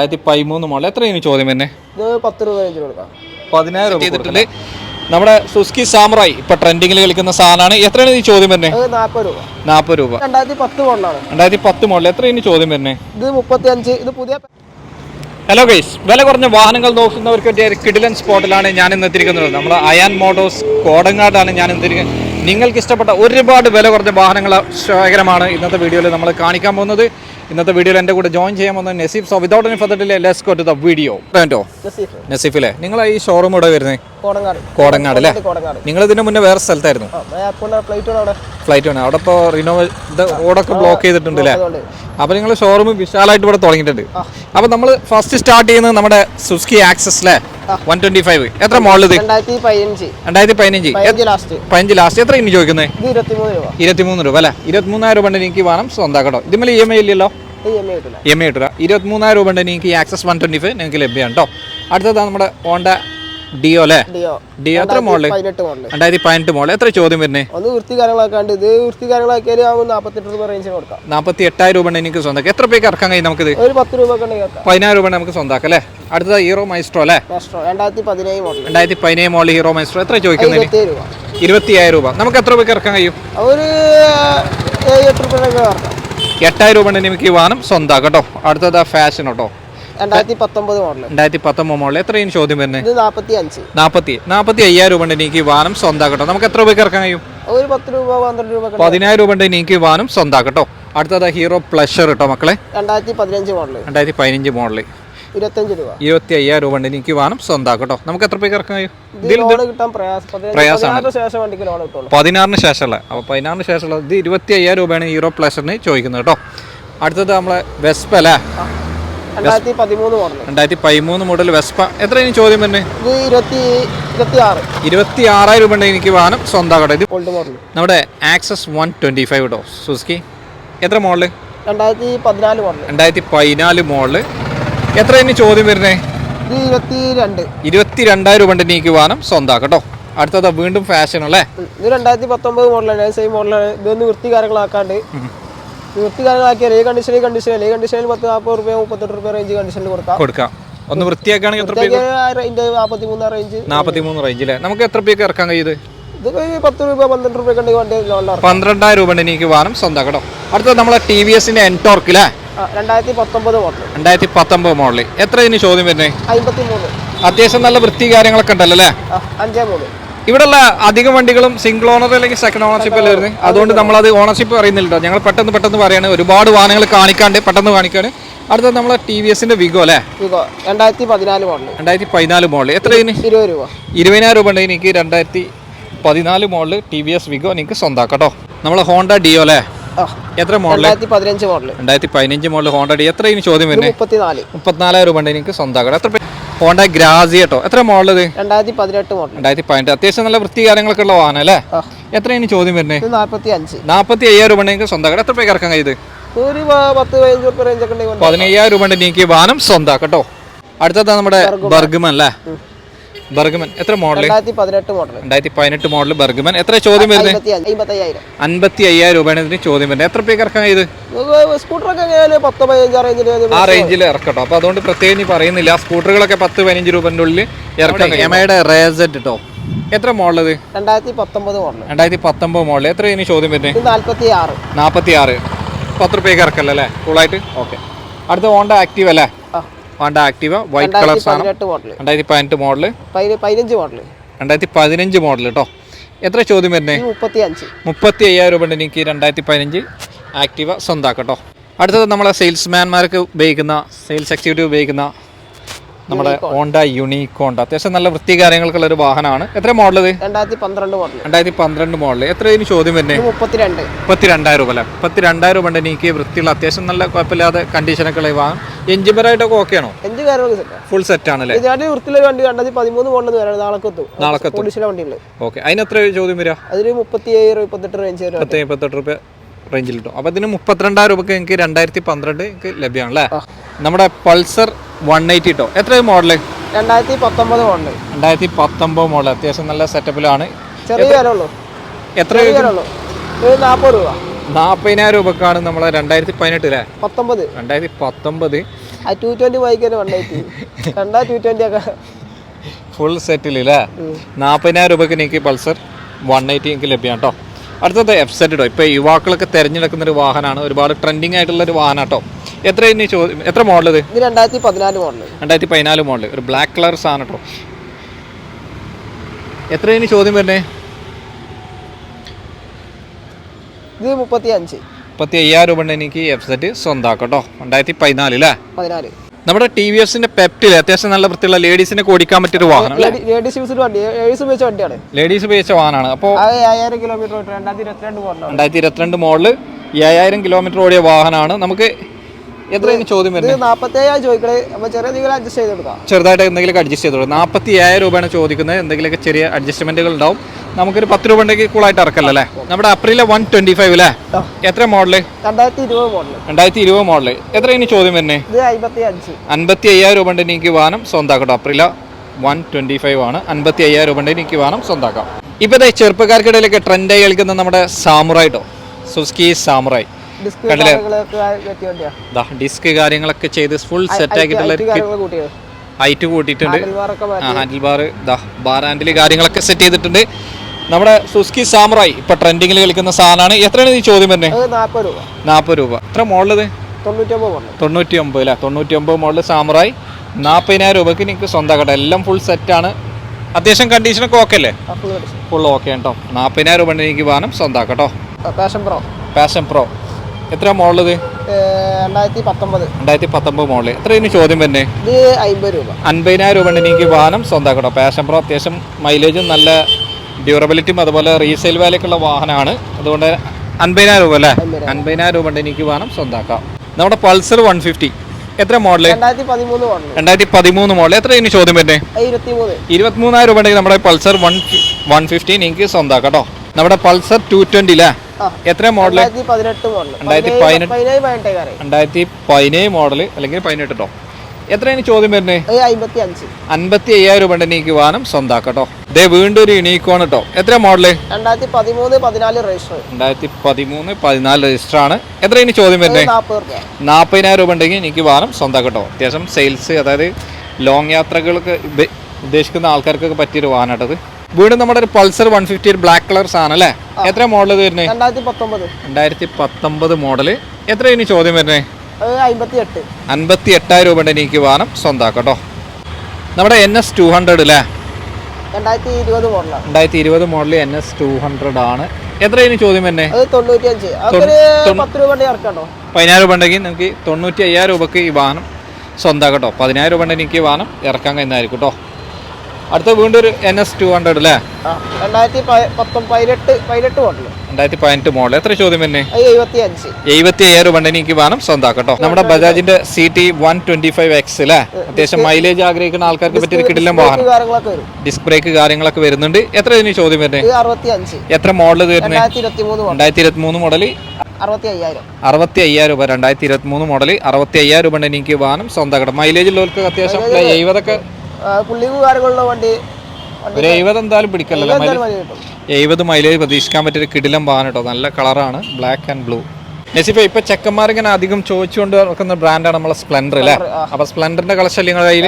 രണ്ടായിരത്തി പതിമൂന്ന് മോഡൽ. എത്ര ഇനി ചോദ്യം തന്നെ ഇത് പത്ത് രൂപ റേഞ്ചിൽ കൊടുക്കാം. പതിനായിരം രൂപ കൊടുത്തിട്ടുണ്ട് നമ്മുടെ സുസ്കി സാമറായി ഇപ്പൊ ട്രെൻഡിങ്ങിൽ കളിക്കുന്ന സാധനമാണ്. എത്രയാണ് ഈ ചോദ്യം വരുന്നത് അത് നാൽപ്പത് രൂപ. നാൽപ്പത് രൂപ. രണ്ടായിരത്തി പത്ത് മോഡലാണ്. രണ്ടായിരത്തി പത്ത് മോഡൽ. എത്രയാണ് ഇനി ചോദ്യം വരുന്നത് ഇത് മുപ്പത്തി അഞ്ച് ഇത് പുതിയ ഹലോ ഗൈസ് വില കുറഞ്ഞ വാഹനങ്ങൾ നോക്കുന്നവർക്ക് വേണ്ടി കിഡിലൻ കിടിലൻ സ്പോട്ടിലാണ് ഞാൻ ഇന്ന് എത്തിയിരിക്കുന്നത്. നമ്മൾ അയാൻ മോട്ടോഴ്സ് കോടങ്ങാടാണ് ഞാൻ എത്തിയിരിക്കുന്നത്. നിങ്ങൾക്ക് ഇഷ്ടപ്പെട്ട ഒരുപാട് വില കുറഞ്ഞ വാഹനങ്ങൾ ശേഖരമാണ് ഇന്നത്തെ വീഡിയോയിൽ നമ്മൾ കാണിക്കാൻ പോകുന്നത്. ഇന്നത്തെ വീഡിയോയിൽ എന്റെ കൂടെ ജോയിൻ ചെയ്യാൻ പോകുന്നത് Naseef. So without any further let's go to the video കേട്ടോ നസീഫ്. നസീഫിലെ നിങ്ങൾ ഈ ഷോറൂം ഇവിടെ വരുന്നത് കോടങ്ങാട്. കോടങ്ങാട് അല്ലേ? നിങ്ങൾ ഇതിന് മുന്നേ വേറെ സ്ഥലത്തായിരുന്നു? ഫ്ലൈറ്റ് ആണ് അവിടെ. ഇപ്പോൾ റിനോവ് റോഡൊക്കെ ബ്ലോക്ക് ചെയ്തിട്ടുണ്ട് അല്ലേ? അപ്പോൾ നിങ്ങൾ ഷോറൂം വിശാലമായിട്ട് ഇവിടെ തുടങ്ങിയിട്ടുണ്ട്. അപ്പോൾ നമ്മൾ ഫസ്റ്റ് സ്റ്റാർട്ട് ചെയ്യുന്നത് നമ്മുടെ സുസ്കി ആക്സസ് അല്ലേ വൺ ട്വന്റി ഫൈവ് എത്ര മോഡൽ ഇത്? രണ്ടായിരത്തി പതിനഞ്ച് പതിനഞ്ച് ലാസ്റ്റ് എത്ര ഇനി ചോദിക്കുന്നത് ഇരുപത്തിമൂന്ന് രൂപ. അല്ലേ? ഇരുപത്തിമൂന്നായിരം രൂപ ഉണ്ട് എനിക്ക് വേണം സ്വന്തമാക്കട്ടോ. ഇതിൽ ഇ എം ഐ ഇല്ലല്ലോ? ഈ എം ഐ കിട്ടില്ല ഇ എം ഐ ഇട്ടില്ല ഇരുപത്തിമൂന്നായിരം രൂപ ഉണ്ട് എനിക്ക് ആക്സസ് വൺ ട്വന്റി ഫൈവ് നിങ്ങൾക്ക് ലഭ്യമാണ് കേട്ടോ അടുത്തതാണ് നമ്മുടെ ഹോണ്ട ഡിയോ അല്ലേ? ഡിയോ എത്ര മോഡൽ രണ്ടായിരത്തി പതിനെട്ട് മോഡൽ എത്ര ചോദ്യം വരുന്നത് ഒന്ന് വൃത്തി കാര്യങ്ങളൊക്കെ ഇത് വൃത്തി കാര്യങ്ങളൊക്കെ ആകുമ്പോൾ രൂപ റേഞ്ചിന് കൊടുക്കാം. നാൽപ്പത്തി എട്ടായിരം രൂപ എനിക്ക് എത്ര പേക്ക് ഇറക്കാൻ കഴിയും നമുക്കിത്? ഒരു പത്ത് രൂപ പതിനായിരം രൂപ നമുക്ക് സ്വന്തമാക്കാം അല്ലേ? അടുത്തത് ഹീറോ മൈസ്ട്രോ അല്ലേ? രണ്ടായിരത്തി പതിനേഴ് മോഡൽ. രണ്ടായിരത്തി പതിനേഴ് മോഡൽ ഹീറോ മൈസ്ട്രോ. എത്ര ചോദിക്കുന്നു ഇരുപത്തിയായിരം രൂപ. നമുക്ക് എത്ര രൂപയ്ക്ക് ഇറക്കാൻ കഴിയും? ഒരു എട്ടായിരം രൂപ ഉണ്ട് എനിക്ക് ഈ വാഹനം സ്വന്തമാക്കാം കേട്ടോ. അടുത്തത് ഫാഷൻ കേട്ടോ. രണ്ടായിരത്തി പത്തൊമ്പത് മോഡൽ രണ്ടായിരത്തി പത്തൊമ്പത് മോഡൽ എത്രയും ചോദ്യം വരുന്നത്? നാൽപ്പത്തി അഞ്ച് നാൽപ്പത്തി നാൽപ്പത്തി അയ്യായിരം രൂപ ഉണ്ട് എനിക്ക് വാഹനം സ്വന്തം കേട്ടോ. നമുക്ക് എത്ര രൂപയ്ക്ക് ഇറക്കാൻ കഴിയും? ഒരു പത്ത് രൂപ പന്ത്രണ്ട് രൂപ പതിനായിരം രൂപ ഉണ്ട് എനിക്ക് വാഹനം സ്വന്തം കേട്ടോ. അടുത്തത് ഹീറോ പ്ലഷർ കേട്ടോ മക്കളെ. രണ്ടായിരത്തി പതിനഞ്ച് മോഡൽ രണ്ടായിരത്തി പതിനഞ്ച് മോഡൽ ഇരുപത്തഞ്ച് രൂപ. ഇരുപത്തി അയ്യായിരം രൂപ ഉണ്ട് എനിക്ക് വാഹനം സ്വന്തമാക്കാം കേട്ടോ നമുക്ക് എത്ര പേര് ഇറക്കാൻ കഴിയും? ലോൺ കിട്ടാൻ പ്രയാസമാണ്. പതിനാറിന് ശേഷം വണ്ടിക്ക് ലോൺ കിട്ടുള്ളൂ. പതിനാറിന് ശേഷമുള്ള അപ്പോൾ പതിനാറിന് ശേഷമുള്ള ഇത് ഇരുപത്തി അയ്യായിരം രൂപയാണ് ഹീറോ പ്ലസറിന് ചോദിക്കുന്നത് കേട്ടോ. അടുത്തത് നമ്മളെ വെസ്പ അല്ലേ? രണ്ടായിരത്തി പതിമൂന്ന് മോഡൽ വെസ്പ എത്ര ചോദ്യം തന്നെ ഇരുപത്തി ഇരുപത്തി ആറ് ഇരുപത്തി ആറായിരം രൂപ ഉണ്ടെങ്കിൽ എനിക്ക് വാഹനം കേട്ടോ ഇത് നമ്മുടെ ആക്സസ് വൺ ട്വന്റി ഫൈവ് കേട്ടോ സുസുക്കി എത്ര മോഡൽ രണ്ടായിരത്തി പതിനാല് മോഡൽ രണ്ടായിരത്തി പതിനാല് മോഡൽ എത്ര ഇനി ചോദ്യം വരുന്നേ? ഇരുപത്തിരണ്ട്. ഇരുപത്തിരണ്ടായിരം രണ്ട് ഇരുപത്തി രണ്ടായിരം രൂപ ഉണ്ട് എനിക്ക് വാഹനം സ്വന്തമാക്കട്ടോ അടുത്തത് വീണ്ടും ഫാഷൻ അല്ലേ? ഇത് രണ്ടായിരത്തി പത്തൊമ്പത് മോഡലാണ് സെയിം മോഡലാണ് ഇതൊന്ന് വൃത്തി കാര്യങ്ങളാക്കാണ്ട്. വൃത്തി കണ്ടീഷനിൽ കണ്ടീഷനിൽ കണ്ടീഷനിൽ പത്ത് നാൽപ്പത് റുപ്യ മുപ്പത്തെട്ട് റുപ്യ റേഞ്ച് കണ്ടീഷനിൽ കൊടുക്കാം. കൊടുക്കാം. ഒന്ന് വൃത്തിയാക്കുകയാണെങ്കിൽ എത്ര റേഞ്ച് റേഞ്ച് അല്ലേ നമുക്ക് എത്ര പേക്ക് ഇറക്കാൻ കഴിയത് പന്ത്രണ്ടായിരം രൂപ ഉണ്ട് എനിക്ക് വാഹനം കേട്ടോ അടുത്തത് നമ്മളെ ടി വി എസിന്റെ എൻടോർക്ക് അല്ലേ രണ്ടായിരത്തി പത്തൊമ്പത് മോഡൽ രണ്ടായിരത്തി പത്തൊമ്പത് മോഡൽ എത്ര ഇതിന് ചോദ്യം വരുന്നത് അമ്പത്തി മൂന്ന് അത്യാവശ്യം നല്ല വൃത്തി കാര്യങ്ങളൊക്കെ ഉണ്ടല്ലോ അല്ലേ? അഞ്ചേ മൂന്ന് ഇവിടെയുള്ള അധികം വണ്ടികളും സിംഗിൾ ഓണർ അല്ലെങ്കിൽ സെക്കൻഡ് ഓണർഷിപ്പ് അല്ലേ വരുന്നത് അതുകൊണ്ട് അത് ഓണർഷിപ്പ് അറിയുന്നില്ല ഞങ്ങൾ പെട്ടെന്ന് പെട്ടെന്ന് പറയാണ്. ഒരുപാട് വാഹനങ്ങൾ കാണിക്കാണ്ട് പെട്ടെന്ന് കാണിക്കാണ് അടുത്തത് നമ്മളെ ടി വി എസിന്റെ വിഗോ അല്ലേ? രണ്ടായിരത്തി പതിനാല് മോഡൽ രണ്ടായിരത്തി പതിനാല് മോഡൽ എത്ര ഇതിന് ഇരുപത് രൂപ. ഇരുപതിനായിരം രൂപ ഉണ്ട് എനിക്ക് രണ്ടായിരത്തി പതിനാല് model T V S Wego എനിക്ക് കേട്ടോ നമ്മളെ ഹോണ്ട ഡിയോ അല്ലേ? എത്ര മോഡൽ രണ്ടായിരത്തി പതിനഞ്ച് മോഡൽ രണ്ടായിരത്തി പതിനഞ്ച് മോഡൽ ഹോണ്ട ഡി. എത്ര ഇതിന് ചോദ്യം വരുന്നത് മുപ്പത്തിനാല് മുപ്പത്തിനാലായിരം രൂപ എനിക്ക് സ്വന്തമാക്കട്ടോ എത്ര ഹോണ്ട ഗ്രാസി കേട്ടോ. എത്ര മോഡൽ ഇത്? രണ്ടായിരത്തി പതിനെട്ട് മോഡൽ രണ്ടായിരത്തി പതിനെട്ട്. അത്യാവശ്യം നല്ല വൃത്തി കാര്യങ്ങളൊക്കെ ഉള്ള വാഹനം അല്ലേ? എത്ര ഇനി ചോദ്യം വരുന്നത് നാൽപ്പത്തി അഞ്ച് നാൽപ്പത്തി അയ്യായിരം രൂപ എനിക്ക് എത്ര പേക്ക് ഇറക്കാൻ കഴിയത് ഒരു പ- പത്ത് പതിനഞ്ച് റുപ്യ റേഞ്ച് ഒക്കെ പതിനയ്യായിരം രൂപ എനിക്ക് വാഹനം സ്വന്തമാക്കട്ടോ അടുത്തത് നമ്മുടെ ബർഗ്മൻ. അല്ലേ? ബർഗമൻ. എത്ര മോഡൽ രണ്ടായിരത്തി പതിനെട്ട് മോഡൽ രണ്ടായിരത്തി പതിനെട്ട് മോഡൽ ബർഗമൻ. എത്ര ചോദ്യം വരുന്നത് അമ്പത്തി അഞ്ച് അയ്യായിരം അൻപത്തി അയ്യായിരം രൂപയാണ് ഇതിന് ചോദ്യം വരുന്നത് എത്ര പേക്ക് ഇറക്കാൻ ഇത്? സ്കൂട്ടറൊക്കെ എങ്ങനെയാലും പത്ത് പതിനഞ്ച് റേഞ്ചിൽ ആ റേഞ്ചിൽ ഇറക്കട്ടോ. അപ്പോൾ അതുകൊണ്ട് പ്രത്യേകം ഇനി പറയുന്നില്ല. സ്കൂട്ടറുകളൊക്കെ പത്ത് പതിനഞ്ച് രൂപന്റെ ഉള്ളിൽ ഇറക്കാം എമയുടെ റേസറ്റ് കേട്ടോ എത്ര മോഡൽ ഇത് രണ്ടായിരത്തി പത്തൊമ്പത് മോഡൽ രണ്ടായിരത്തി പത്തൊമ്പത് മോഡൽ എത്ര ഇനി ചോദ്യം വരുന്നത് നാൽപ്പത്തി ആറ് നാൽപ്പത്തി ആറ് പത്ത് റുപ്യക്ക് ഇറക്കല്ലേ അല്ലേ? ഓക്കെ. അടുത്ത ഹോണ്ട ആക്റ്റീവ് അല്ലേ? ഹോണ്ട ആക്റ്റീവ വൈറ്റ് കളർ സാധനം. രണ്ടായിരത്തി പതിനെട്ട് മോഡൽ പതിനഞ്ച് മോഡൽ രണ്ടായിരത്തി പതിനഞ്ച് മോഡൽ കേട്ടോ എത്ര ചോദ്യം വരുന്നത് മുപ്പത്തി അഞ്ച് മുപ്പത്തി അയ്യായിരം രൂപ ഉണ്ട് എനിക്ക് രണ്ടായിരത്തി പതിനഞ്ച്. ആക്റ്റീവ സ്വന്തമാക്കട്ടോ അടുത്തത് നമ്മളെ സെയിൽസ്മാൻമാർക്ക് ഉപയോഗിക്കുന്ന സെയിൽസ് എക്സിക്യൂട്ടീവ് ഉപയോഗിക്കുന്ന നമ്മുടെ ഹോണ്ട യുണീക്കോണ്ട. അത്യാവശ്യം നല്ല വൃത്തി കാര്യങ്ങൾക്കുള്ള ഒരു വാഹനമാണ്. എത്ര മോഡൽ ഇത്? രണ്ടായിരത്തി പന്ത്രണ്ട് മോഡൽ രണ്ടായിരത്തി പന്ത്രണ്ട് മോഡൽ എത്ര ഇതിന് ചോദ്യം വരുന്നത് മുപ്പത്തിരണ്ട്. മുപ്പത്തി രണ്ടായിരം രൂപ അല്ലേ? മുപ്പത്തി രണ്ടായിരം രൂപ ഉണ്ട് എനിക്ക് വൃത്തിയുള്ള അത്യാവശ്യം നല്ല കുഴപ്പമില്ലാതെ കണ്ടീഷനൊക്കെ ഉള്ള വാഹനം. എഞ്ചിൻ പരമായിട്ടൊക്കെ ഓക്കെ ആണോ? എഞ്ചിൻ ഫുൾ സെറ്റ് ആണല്ലേ ഇതിനായിട്ട് വൃത്തിയുള്ള വണ്ടി രണ്ടായിരത്തി പതിമൂന്ന് മോഡൽ വരാം. നാളെ എത്തും. നാളെ എത്തും. പോലീസിലെ വണ്ടിയുണ്ട് ഓക്കെ അതിന് എത്ര ചോദ്യം വരിക? അതിന് മുപ്പത്തിയേഴ് മുപ്പത്തെട്ട് റേഞ്ച് വരും പത്ത് മുപ്പത്തെട്ട് രൂപ റേഞ്ചിൽ കിട്ടും. അപ്പോൾ ഇതിന് മുപ്പത്തിരണ്ടായിരം രൂപയ്ക്ക് എനിക്ക് രണ്ടായിരത്തി പന്ത്രണ്ട് എനിക്ക് ലഭ്യമാണ് അല്ലേ നമ്മുടെ പൾസർ വൺ എയ്റ്റി കേട്ടോ എത്ര മോഡൽ രണ്ടായിരത്തി പത്തൊമ്പത് മോഡൽ രണ്ടായിരത്തി പത്തൊമ്പത് മോഡൽ അത്യാവശ്യം നല്ല സെറ്റപ്പിലാണ്. ചെറിയ വിലയുള്ളൂ. എത്ര വിലയുള്ളൂ. നാൽപ്പത് രൂപ. നാൽപ്പതിനായിരം രൂപക്കാണ് നമ്മളെ രണ്ടായിരത്തി പതിനെട്ട് അല്ലേ? പത്തൊമ്പത്. രണ്ടായിരത്തി പത്തൊമ്പത് ടു ട്വന്റി ബൈക്ക് തന്നെ വൺ എയ്റ്റി കണ്ടാ ടു ട്വന്റി ഒക്കെ ഫുൾ സെറ്റിൽ അല്ലേ നാൽപ്പതിനായിരം രൂപക്ക് എനിക്ക് പൾസർ വൺ എയ്റ്റി എനിക്ക് ലഭ്യമാണ് കേട്ടോ അടുത്തത് എഫ് സെറ്റ് കേട്ടോ ഇപ്പോൾ യുവാക്കളൊക്കെ തിരഞ്ഞെടുക്കുന്ന ഒരു വാഹനമാണ്. ഒരുപാട് ട്രെൻഡിങ് ആയിട്ടുള്ള ഒരു വാഹനം കേട്ടോ എത്ര ഇനി ചോദ്യം എത്ര മോഡൽ ഇത്? ഇത് രണ്ടായിരത്തി പതിനാല് മോഡൽ രണ്ടായിരത്തി പതിനാല് മോഡൽ ഒരു ബ്ലാക്ക് കളർ സാധനം കേട്ടോ എത്ര ഇനി ചോദ്യം വരുന്നേ? ഇത് മുപ്പത്തി അഞ്ച് മുപ്പത്തി അയ്യായിരം രൂപ ഉണ്ട് എനിക്ക് എഫ് സെറ്റ് സ്വന്തമാക്കാം കേട്ടോ രണ്ടായിരത്തി പതിനാല്. അല്ലേ പതിനാല് നമ്മുടെ ടി വി എസിന്റെ പെപ്റ്റിൽ അത്യാവശ്യം നല്ല വൃത്തിയുള്ള ലേഡീസിനെ ഓടിക്കാൻ പറ്റിയൊരു വാഹനം അല്ലേ ലേഡീസ് വണ്ടി. ഉപയോഗിച്ച വണ്ടിയാണ്. ലേഡീസ് ഉപയോഗിച്ച വാഹനമാണ് അപ്പോൾ അയ്യായിരം കിലോമീറ്റർ രണ്ടായിരത്തി ഇരുപത്തിരണ്ട് മോഡൽ രണ്ടായിരത്തി ഇരുപത്തിരണ്ട് മോഡൽ ഏഴായിരം കിലോമീറ്റർ ഓടിയ വാഹനമാണ് നമുക്ക് എത്രയാണ് ചോദ്യം വരുന്നത്? അയ്യായിരം ചോദിക്കണേ. അപ്പൊ ചെറിയ എന്തെങ്കിലും അഡ്ജസ്റ്റ് ചെയ്ത് കൊടുക്കാം. ചെറുതായിട്ട് എന്തെങ്കിലും അഡ്ജസ്റ്റ് ചെയ്തോളൂ നാൽപ്പത്തി ഏഴായിരം രൂപയാണ് ചോദിക്കുന്നത്. എന്തെങ്കിലുമൊക്കെ ചെറിയ അഡ്ജസ്റ്റ്മെന്റുകൾ ഉണ്ടാവും. നമുക്കൊരു പത്ത് രൂപ ഉണ്ടെങ്കിൽ കൂളായിട്ട് ഇറക്കല്ലോ അല്ലേ? നമ്മുടെ അപ്രിലെ വൺ ട്വന്റി ഫൈവ് അല്ലേ എത്ര മോഡൽ രണ്ടായിരത്തി ഇരുപത് മോഡൽ രണ്ടായിരത്തി ഇരുപത് മോഡൽ എത്ര ഇനി ചോദ്യം അഞ്ച് അൻപത്തി അയ്യായിരം രൂപ ഉണ്ട് എനിക്ക് വാഹനം സ്വന്തമാക്കട്ടോ അപ്രില വൺ ട്വന്റി ഫൈവ് ആണ്. അൻപത്തി അയ്യായിരം രൂപ ഉണ്ട് എനിക്ക് വാഹനം സ്വന്തമാക്കാം ഇപ്പോഴത്തെ ചെറുപ്പക്കാർക്കിടയിലൊക്കെ ട്രെൻഡായി കളിക്കുന്ന നമ്മുടെ സാമുറായിട്ടോ സുസ്കി സാമുറായി കണ്ടില്ലേ? ദാ ഡിസ്ക് കാര്യങ്ങളൊക്കെ ചെയ്ത് ഫുൾ സെറ്റ് ആക്കിയിട്ടുള്ള ഹൈറ്റ് കൂട്ടിയിട്ടുണ്ട്. ഹാൻഡിൽ ബാർ ദാ ബാർ ഹാൻഡിൽ കാര്യങ്ങളൊക്കെ സെറ്റ് ചെയ്തിട്ടുണ്ട്. നമ്മുടെ സുസ്കി സാമറായി ഇപ്പൊ ട്രെൻഡിങ്ങിൽ കളിക്കുന്ന സാധനമാണ്. എത്രയാണ് ഈ ചോദ്യം വരുന്നത് നാൽപ്പത് രൂപ. എത്ര മോഡലത് തൊണ്ണൂറ്റി ഒമ്പത് അല്ലേ തൊണ്ണൂറ്റി ഒമ്പത് മോഡൽ സാമറായി. നാൽപ്പതിനായിരം രൂപയ്ക്ക് നിങ്ങൾക്ക് സ്വന്തമാക്കട്ടെ എല്ലാം ഫുൾ സെറ്റ് സെറ്റാണ് അത്യാവശ്യം കണ്ടീഷനൊക്കെ ഓക്കെ അല്ലേ? ഫുൾ ഓക്കെ കേട്ടോ നാൽപ്പതിനായിരം രൂപ എനിക്ക് വാഹനം സ്വന്തമാക്കട്ടോ പാഷൻ പ്രോ പാഷൻ പ്രോ എത്ര ഇത് രണ്ടായിരത്തി പത്തൊമ്പത്. രണ്ടായിരത്തി പത്തൊമ്പത് മോഡൽ എത്ര ഇനി ചോദ്യം വരുന്നത് ഇത് അമ്പത് രൂപ. അൻപതിനായിരം രൂപ ഉണ്ട് എനിക്ക് വാഹനം സ്വന്തമാക്കണം. പാഷൻ പ്രോ അത്യാവശ്യം മൈലേജും നല്ല ഡ്യൂറബിലിറ്റിയും അതുപോലെ റീസെയിൽ വാല്യൊക്കെയുള്ള വാഹനമാണ്. അതുകൊണ്ട് അൻപതിനായിരം രൂപ അല്ലേ? അൻപതിനായിരം. രൂപ ഉണ്ട് എനിക്ക് വാഹനം സ്വന്തമാക്കാം. നമ്മുടെ പൾസർ വൺ ഫിഫ്റ്റി എത്ര മോഡൽ രണ്ടായിരത്തി പതിമൂന്ന് മോഡൽ മോഡൽ എത്ര ഇനി ചോദ്യം വരുന്നത് ഇരുപത്തിമൂന്നായിരം രൂപ ഉണ്ടെങ്കിൽ നമ്മുടെ പൾസർ വൺ വൺ ഫിഫ്റ്റി നിങ്ങൾക്ക് സ്വന്തമാക്കാം കേട്ടോ. നമ്മുടെ പൾസർ ടു ട്വന്റി അല്ലേ. എത്ര മോഡൽ രണ്ടായിരത്തി പതിനേഴ് മോഡൽ അല്ലെങ്കിൽ പതിനെട്ട് കേട്ടോ എത്രയാണ് ചോദ്യം വരുന്നത് അൻപത്തി അയ്യായിരം രൂപ എനിക്ക് വാഹനം സ്വന്താക്കട്ടോ. കേട്ടോ ദേ വീണ്ടും ഒരു യുണീക്കോൺ കേട്ടോ എത്ര മോഡൽ രണ്ടായിരത്തി പതിമൂന്ന് പതിനാല് രജിസ്റ്റർ രണ്ടായിരത്തി പതിമൂന്ന് പതിനാല് രജിസ്റ്റർ ആണ്. എത്രയാണ് ചോദ്യം വരുന്നത് നാൽപ്പതിനായിരം രൂപ ഉണ്ടെങ്കിൽ എനിക്ക് വാഹനം സ്വന്താക്കട്ടോ. കേട്ടോ അത്യാവശ്യം സെയിൽസ് അതായത് ലോങ് യാത്രകൾക്ക് ഉദ്ദേശിക്കുന്ന ആൾക്കാർക്കൊക്കെ പറ്റിയൊരു വാഹനം കേട്ടത് വീണ്ടും നമ്മുടെ ഒരു പൾസർ വൺ ഫിഫ്റ്റി ഒരു ബ്ലാക്ക് കളർ സാധനം അല്ലേ? എത്ര മോഡൽ വരുന്നത് രണ്ടായിരത്തി പത്തൊമ്പത് മോഡൽ പത്തൊമ്പത് എത്ര ഇനി ചോദ്യം വരുന്നത് അൻപത്തി എട്ടായിരം രൂപ എനിക്ക് വാഹനം സ്വന്തമാക്കട്ടോ കേട്ടോ നമ്മുടെ എൻ എസ് ടു ഹൺഡ്രഡ് അല്ലേ? രണ്ടായിരത്തി ഇരുപത് model N S two hundred ആണ്. എത്ര ഇനി ചോദ്യം തന്നെ ഇറക്കാണ്ടോ പതിനായിരം രൂപ ഉണ്ടെങ്കിൽ നിങ്ങൾക്ക് തൊണ്ണൂറ്റി അയ്യായിരം രൂപക്ക് ഈ വാഹനം സ്വന്തമാക്കട്ടോ കേട്ടോ പതിനായിരം രൂപ ഉണ്ടെങ്കിൽ എനിക്ക് വാഹനം ഇറക്കാൻ കഴിയുന്നതായിരിക്കും കേട്ടോ അടുത്ത വീണ്ടും ഒരു എൻ എസ് ടു ഹൺഡ്രഡ് അല്ലേ? രണ്ടായിരത്തി പതിനെട്ട് പതിനെട്ട് മോഡൽ രണ്ടായിരത്തി പതിനെട്ട് മോഡൽ എത്ര ചോദ്യം തന്നെ എഴുപത്തി അയ്യായിരം വണ്ടി എനിക്ക് വേണം സ്വന്തമാക്കാം കേട്ടോ നമ്മുടെ ബജാജിന്റെ C T one twenty five X അല്ലേ? അത്യാവശ്യം മൈലേജ് ആഗ്രഹിക്കുന്ന ആൾക്കാർക്ക് പറ്റിയൊരു കിടിലം വാഹനം. ഡിസ്ക് ബ്രേക്ക് കാര്യങ്ങളൊക്കെ വരുന്നുണ്ട്. എത്ര ഇതിന് ചോദ്യം വരുന്നത് എത്ര മോഡൽ വരുന്നത് രണ്ടായിരത്തി ഇരുപത്തി മൂന്ന് മോഡൽ അറുപത്തി അയ്യായിരം രൂപ രണ്ടായിരത്തി ഇരുപത്തി മൂന്ന് മോഡൽ അറുപത്തി അയ്യായിരം രൂപ എനിക്ക് വാഹനം സ്വന്തമാക്കണം മൈലേജ് ഉള്ളവർക്ക് അത്യാവശ്യം എഴുപതൊക്കെ പുള്ളിക്ക് കാര്യങ്ങളുള്ള വണ്ടി ഒരു എഴുപത് എന്തായാലും പിടിക്കല്ലോ? എഴുപത് മൈലേജ് പ്രതീക്ഷിക്കാൻ പറ്റിയ കിടിലം വാഹനം കേട്ടോ. നല്ല കളറാണ്. ബ്ലാക്ക് ആൻഡ് ബ്ലൂ നസിഫ ഇപ്പൊ ചെക്കന്മാരിങ്ങനെ അധികം ചോദിച്ചുകൊണ്ട് നടക്കുന്ന ബ്രാൻഡാണ് നമ്മളെ സ്പ്ലെൻഡർ അല്ലേ. അപ്പൊ സ്പ്ലെൻഡറിന്റെ കളക്ഷൻ നിങ്ങളുടെ കയ്യിൽ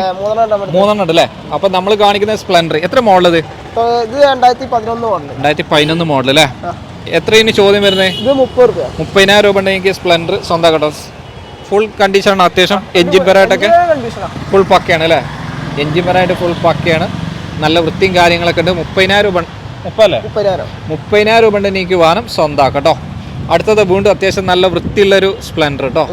മൂന്നെണ്ണം ഉണ്ട് അല്ലേ അപ്പൊ നമ്മൾ കാണിക്കുന്ന സ്പ്ലെൻഡർ എത്ര മോഡൽ ഇത്? രണ്ടായിരത്തി പതിനൊന്ന് മോഡൽ അല്ലേ? എത്ര ഇനി ചോദ്യം വരുന്നത്? മുപ്പതിനായിരം രൂപ ഉണ്ടെങ്കിൽ സ്പ്ലെൻഡർ സ്വന്തം കേട്ടോ ഫുൾ കണ്ടീഷൻ ആണ് അത്യാവശ്യം. എഞ്ചിൻ പെരായിട്ടൊക്കെ ഫുൾ പക്കയാണ് അല്ലേ? എഞ്ചിൻ പറയായിട്ട് ഫുൾ പക്കയാണ് നല്ല വൃത്തിയും കാര്യങ്ങളൊക്കെ ഉണ്ട്. മുപ്പതിനായിരം രൂപ മുപ്പല്ലേ മുപ്പതിനായിരം. മുപ്പതിനായിരം രൂപ ഉണ്ടെങ്കിൽ എനിക്ക് വാഹനം സ്വന്തമാക്കാം കേട്ടോ അടുത്തത് വീണ്ടും അത്യാവശ്യം നല്ല വൃത്തിയുള്ളൊരു സ്പ്ലെൻഡർ കേട്ടോ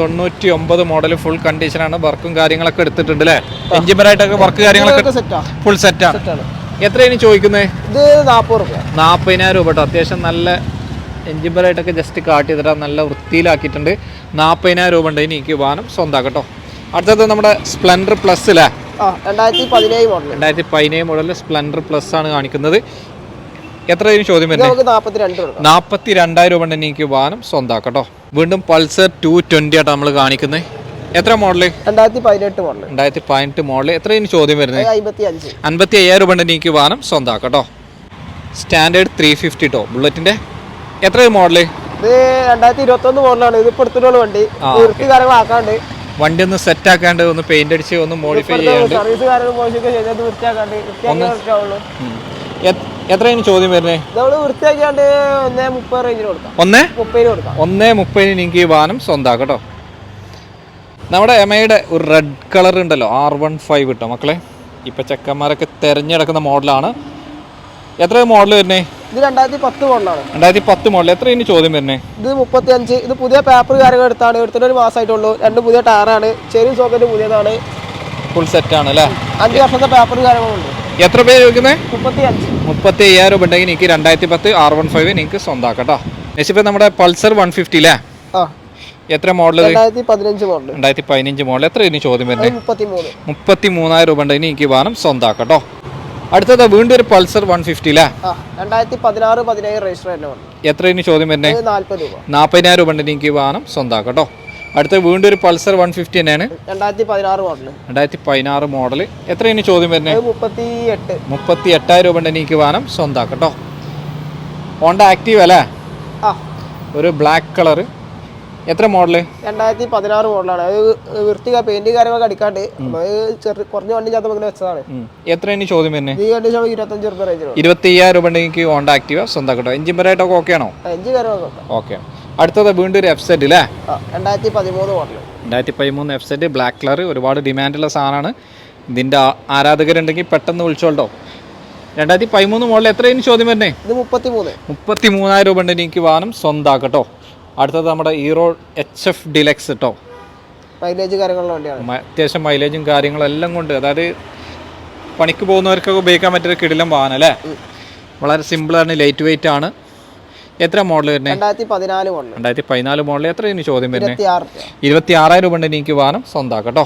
തൊണ്ണൂറ്റി ഒമ്പത് മോഡൽ ഫുൾ കണ്ടീഷനാണ് വർക്കും കാര്യങ്ങളൊക്കെ എടുത്തിട്ടുണ്ട് അല്ലേ എഞ്ചിൻ പറയായിട്ടൊക്കെ വർക്ക് കാര്യങ്ങളൊക്കെ ഫുൾ സെറ്റാണ് എത്രയാണ് എത്ര ഇനി ചോദിക്കുന്നത് ഇത് നാൽപ്പതിനായിരം രൂപ കേട്ടോ അത്യാവശ്യം നല്ല എഞ്ചിൻ പറയായിട്ടൊക്കെ ജസ്റ്റ് കാട്ടി തരാം നല്ല വൃത്തിയിലാക്കിയിട്ടുണ്ട്. നാൽപ്പതിനായിരം രൂപ ഉണ്ട് ഇനി എനിക്ക് വാഹനം സ്വന്തം കേട്ടോ അടുത്തത് നമ്മുടെ സ്പ്ലൻഡർ പ്ലസ് അല്ലേ രണ്ടായിരത്തി പതിനേഴ് മോഡൽ രണ്ടായിരത്തി പതിനേഴ് മോഡൽ സ്പ്ലൻഡർ പ്ലസ് ആണ് കാണിക്കുന്നത്. എത്ര ഇതിന് ചോദ്യം വരുന്നത് നാൽപ്പത്തി രണ്ടായിരം രൂപ തന്നെ എനിക്ക് വാഹനം സ്വന്തമാക്കാം കേട്ടോ വീണ്ടും പൾസർ ടു ട്വന്റി ആട്ടോ നമ്മൾ കാണിക്കുന്നത് എത്ര മോഡൽ രണ്ടായിരത്തി പതിനെട്ട് മോഡൽ രണ്ടായിരത്തി പതിനെട്ട് മോഡൽ എത്ര ഇതിന് ചോദ്യം വരുന്നത് അൻപത്തി അയ്യായിരം രൂപ തന്നെ എനിക്ക് വാഹനം സ്വന്തമാക്കാം കേട്ടോ സ്റ്റാൻഡേർഡ് ത്രീ ഫിഫ്റ്റി കേട്ടോ ബുള്ളറ്റിന്റെ എത്ര മോഡൽ ഇത് രണ്ടായിരത്തി ഇരുപത്തി ഒന്ന് മോഡലാണ് ഇത് ഇപ്പൊ എടുത്തിട്ടുള്ള വണ്ടി. കാര്യങ്ങളാക്കാണ്ട്. വണ്ടി ഒന്ന് സെറ്റ് ആക്കാണ്ട് ഒന്ന് പെയിന്റ് അടിച്ച് ഒന്ന് മോഡിഫൈ ചെയ്യാണ്ട് എത്രയാണ് ചോദ്യം വരുന്നത് ഒന്നേ ഒന്നേ? മുപ്പതിന് എനിക്ക് ഈ വാഹനം സ്വന്തമാക്കാം കേട്ടോ നമ്മുടെ എമയുടെ ഒരു റെഡ് കളർ ഉണ്ടല്ലോ ആർ വൺ ഫൈവ് കിട്ടോ മക്കളെ. ഇപ്പം ചെക്കന്മാരൊക്കെ തിരഞ്ഞെടുക്കുന്ന മോഡലാണ് എത്ര മോഡൽ വരുന്നേ? ഇത് രണ്ടായിരത്തി പത്ത് മോഡലാണ് രണ്ടായിരത്തി പത്ത് മോഡൽ എത്ര ഇനി ചോദ്യം വരുന്നേ? ഇത് മുപ്പത്തി അഞ്ച് ഇത് പുതിയ പേപ്പർ കാര്യങ്ങൾ എടുത്താണ്. എടുത്തിട്ട് ഒരു മാസമായിട്ടുള്ളൂ രണ്ട് പുതിയ ടയറാണ് ചെറിയ സോക്കറ്റ് പുതിയതാണ്. ഫുൾ സെറ്റ് ആണ് അല്ലേ? അഞ്ച് വർഷത്തെ പേപ്പർ കാര്യങ്ങളുണ്ട്. എത്ര പേര് ചോദിക്കുന്നത് മുപ്പത്തി അഞ്ച് മുപ്പത്തി അയ്യായിരം രൂപ ഉണ്ടെങ്കിൽ എനിക്ക് രണ്ടായിരത്തി പത്ത് ആർ വൺ ഫൈവ് നിങ്ങൾക്ക് സ്വന്തമാക്കാം കേട്ടോ നമ്മുടെ പൾസർ വൺ ഫിഫ്റ്റി അല്ലേ ആ. എത്ര മോഡൽ രണ്ടായിരത്തി പതിനഞ്ച് മോഡൽ എത്ര ഇനി ചോദ്യം വരുന്നത് മുപ്പത്തി മൂന്ന് മുപ്പത്തി മൂന്നായിരം രൂപ ഉണ്ടെങ്കിൽ എനിക്ക് വാഹനം സ്വന്തമാക്കാം കേട്ടോ അടുത്തത് വീണ്ടും ഒരു പൾസർ വൺ ഫിഫ്റ്റി അല്ലേ രണ്ടായിരത്തി പതിനാറ് പതിനേഴ് രജിസ്റ്റർ തന്നെ എത്ര ഇനി ചോദ്യം വരുന്നത് രൂപ. നാൽപ്പതിനായിരം രൂപ ഉണ്ടെങ്കിൽ എനിക്ക് വാഹനം സ്വന്തമാക്കാം കേട്ടോ അടുത്ത വീണ്ടും ഒരു പൾസർ വൺ ഫിഫ്റ്റി തന്നെയാണ്. രണ്ടായിരത്തി പതിനാറ് മോഡൽ രണ്ടായിരത്തി പതിനാറ് മോഡൽ എത്ര ഇനി ചോദ്യം വരുന്നത് മുപ്പത്തി എട്ട് മുപ്പത്തി എട്ടായിരം രൂപ ഉണ്ടെങ്കിൽ എനിക്ക് വാഹനം സ്വന്തമാക്കാം കേട്ടോ ഹോണ്ട ആക്റ്റീവ് അല്ലേ? ഒരു ബ്ലാക്ക് കളർ എത്ര മോഡൽ? രണ്ടായിരത്തി പതിനാറ് മോഡലാണ്. അത് വൃത്തിക പെയിന്റ് കാര്യങ്ങളൊക്കെ അടിക്കാണ്ട് കുറഞ്ഞ വണ്ടി ചാത്ത ഇങ്ങനെ വെച്ചതാണ്. എത്ര ഇനി ചോദ്യം വരുന്നത് ഈ വണ്ടി ചോദ്യം ഇരുപത്തഞ്ച് റുപ്യ റേഞ്ചിലാണ് ഇരുപത്തി അയ്യായിരം രൂപ ഉണ്ടെങ്കിൽ ഹോണ്ട ആക്റ്റീവ സ്വന്തം കേട്ടോ എഞ്ചിൻ പരായിട്ടൊക്കെ ഓക്കെ ആണോ? എഞ്ചിൻ കാര്യമൊക്കെ ഓക്കെ അടുത്തത് വീണ്ടും ഒരു എഫ് സെറ്റ് അല്ലേ? രണ്ടായിരത്തി പതിമൂന്ന് മോഡൽ രണ്ടായിരത്തി പതിമൂന്ന് എഫ് സെറ്റ് ബ്ലാക്ക് കളർ ഒരുപാട് ഡിമാൻഡുള്ള സാധനമാണ്. ഇതിന്റെ ആരാധകരുണ്ടെങ്കിൽ പെട്ടെന്ന് വിളിച്ചോളട്ടോ. രണ്ടായിരത്തി പതിമൂന്ന് മോഡൽ എത്രയും ചോദ്യം വരുന്നേ? ഇത് മുപ്പത്തി മൂന്ന് മുപ്പത്തി രൂപ ഉണ്ടെങ്കിൽ എനിക്ക് വാഹനം സ്വന്തമാക്കട്ടോ. അടുത്തത് നമ്മുടെ ഈറോ എച്ച് എഫ് ഡിലക്സ് കേട്ടോ മൈലേജ് കാര്യങ്ങളുള്ള വണ്ടിയാണ്. അത്യാവശ്യം മൈലേജും കാര്യങ്ങളെല്ലാം കൊണ്ട് അതായത് പണിക്ക് പോകുന്നവർക്കൊക്കെ ഉപയോഗിക്കാൻ പറ്റിയ കിടിലം വാഹനം അല്ലേ? വളരെ സിമ്പിളാണ് ലൈറ്റ് വെയിറ്റ് ആണ്. എത്ര മോഡൽ വരുന്നത് രണ്ടായിരത്തി പതിനാല് മോഡൽ രണ്ടായിരത്തി പതിനാല് മോഡൽ എത്ര ചോദ്യം വരുന്നത് ഇരുപത്തി ആറായിരം രൂപ ഉണ്ടെങ്കിൽ എനിക്ക് വാഹനം സ്വന്തമാക്കട്ടോ